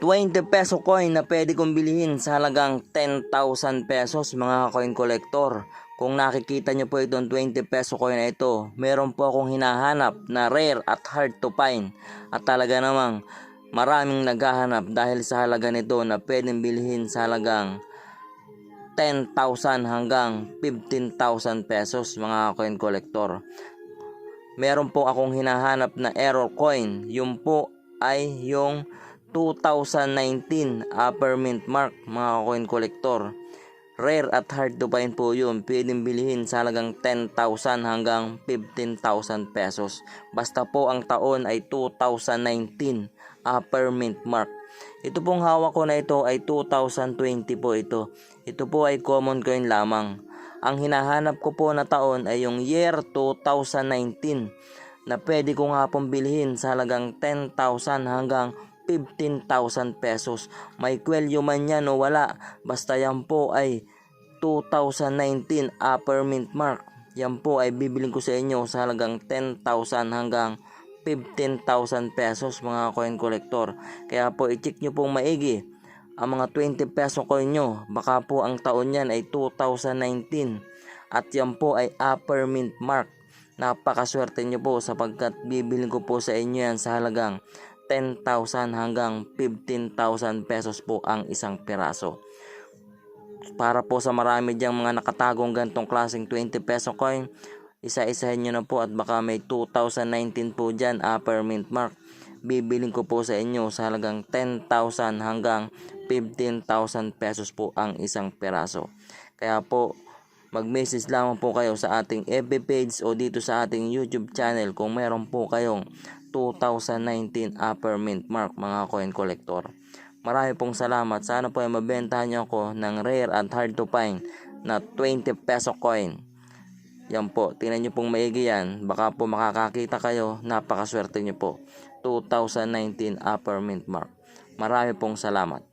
20 peso coin na pwede kong bilhin sa halagang 10,000 pesos mga coin collector. Kung nakikita nyo po itong 20 peso coin na ito, meron po akong hinahanap na rare at hard to find. At talaga namang maraming naghahanap dahil sa halaga nito na pwedeng bilhin sa halagang 10,000 hanggang 15,000 pesos mga coin collector. Meron po akong hinahanap na error coin. Yung po ay yung 2019 upper mint mark mga coin collector. Rare at hard to find po yun. Pwedeng bilhin sa halagang 10,000 hanggang 15,000 pesos. Basta po ang taon ay 2019 upper mint mark. Ito pong hawak ko na ito ay 2020 po ito. Ito po ay common coin lamang. Ang hinahanap ko po na taon ay yung year 2019 na pwede ko nga pong bilhin sa halagang 10,000 hanggang 15,000 pesos. May kwelyo man yan o wala. Basta yan po ay 2019 upper mint mark. Yan po ay bibiling ko sa inyo sa halagang 10,000 hanggang 15,000 pesos mga coin collector. Kaya po i-check nyo pong maigi ang mga 20 peso coin nyo. Baka po ang taon yan ay 2019 at yan po ay upper mint mark. Napakaswerte nyo po sapagkat bibiling ko po sa inyo yan sa halagang 10,000 hanggang 15,000 pesos po ang isang piraso. Para po sa marami diyang mga nakatagong gantong klaseng 20 peso coin, isa-isahin nyo na po at baka may 2019 po dyan upper mint mark. Bibiling ko po sa inyo sa halagang 10,000 hanggang 15,000 pesos po ang isang piraso. Kaya po, mag-message lamang po kayo sa ating FB page o dito sa ating YouTube channel kung meron po kayong 2019 upper mint mark mga coin collector. Marami pong salamat. Sana po ay mabentahan niyo ako ng rare at hard to find na 20 peso coin. Yan po, tingnan nyo pong maigi yan. Baka po makakakita kayo, napakaswerte nyo po. 2019 upper mint mark. Marami pong salamat.